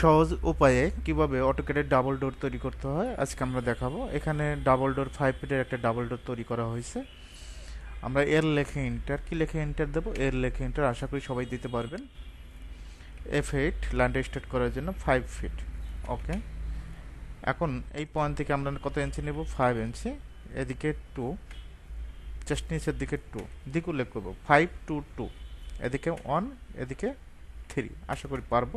সহজ উপায়ে কীভাবে অটোকেটের ডাবল ডোর তৈরি করতে হয়, আজকে আমরা দেখাবো। এখানে ডাবল ডোর ফাইভ ফিটের একটা ডাবল ডোর তৈরি করা হয়েছে। আমরা এর লেখে ইন্টার কি লেখে ইন্টার দেবো? এর লেখে ইন্টার আশা করি সবাই দিতে পারবেন। এফ এইট ল্যান্ড স্টার্ট করার জন্য ফাইভ ফিট ওকে এখন এই পয়েন্ট থেকে আমরা কত ইঞ্চি নেব? ফাইভ ইঞ্চি এদিকে টু জাস্ট নিচের দিকে টু দিক উল্লেখ করব ফাইভ টু টু এদিকে ওয়ান এদিকে থ্রি আশা করি পারব।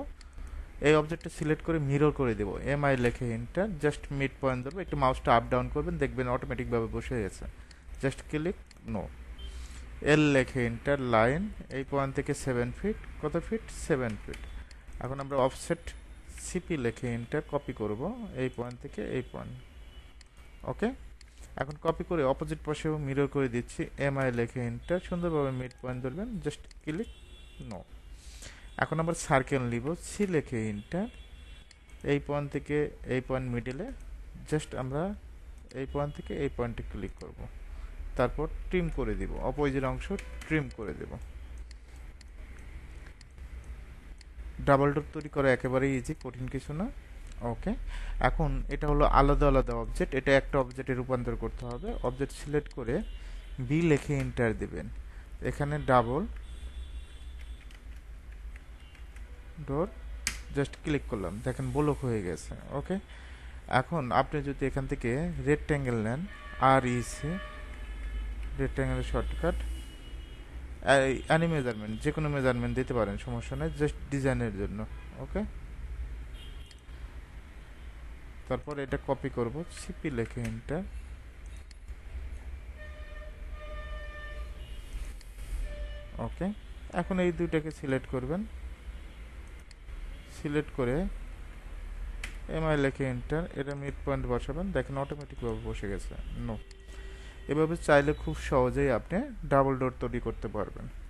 এই অবজেক্টটা সিলেক্ট করে মিরর করে দেবো। এম আই লেখে ইন্টার জাস্ট মিড পয়েন্ট ধরবো, একটু মাউসটা আপ ডাউন করবেন, দেখবেন অটোমেটিকভাবে বসে গেছে। জাস্ট ক্লিক নো এল লেখে ইন্টার লাইন এই পয়েন্ট থেকে সেভেন ফিট কত ফিট সেভেন ফিট এখন আমরা অফসেট সিপি লেখে ইন্টার কপি করব, এই পয়েন্ট থেকে এই পয়েন্ট ওকে এখন কপি করে অপোজিট পাশেও মিরর করে দিচ্ছি এম আই লেখে ইন্টার সুন্দরভাবে মিড পয়েন্ট ধরবেন জাস্ট ক্লিক নো এখন আমরা সার্কেল নিব সি লেখে ইন্টার এই পয়েন্ট থেকে এই পয়েন্ট মিডিলে জাস্ট আমরা এই পয়েন্ট থেকে এই পয়েন্টে ক্লিক করব। তারপর ট্রিম করে দিব অপোজিট অংশ ট্রিম করে দেব। ডাবল ডোর তৈরি করা একেবারেই ইজি কঠিন কিছু না। ওকে এখন এটা হলো আলাদা আলাদা অবজেক্ট এটা একটা অবজেক্টে রূপান্তর করতে হবে। অবজেক্ট সিলেক্ট করে বি লেখে এন্টার দেবেন। এখানে ডাবল ডোর জাস্ট ক্লিক করলাম। দেখেন ব্লক হয়ে গেছে ওকে এখন আপনি যদি এখান থেকে রেক্ট্যাঙ্গেল নেন আর ইসে রেক্ট্যাঙ্গেলের শর্টকাট অ্যানি মেজারমেন্ট যে কোনো মেজারমেন্ট দিতে পারেন, সমস্যা নেই জাস্ট ডিজাইনের জন্য ওকে তারপর এটা কপি করব সিপি লেখে এন্টার ওকে এখন এই দুইটাকে সিলেক্ট করবেন। সিলেক্ট করে এমআই লেখে এন্টার এটা মিড পয়েন্ট বসাবেন। দেখেন অটোমেটিকভাবে বসে গেছে। নো এভাবে চাইলে খুব সহজেই আপনি ডাবল ডোর তৈরি করতে পারবেন।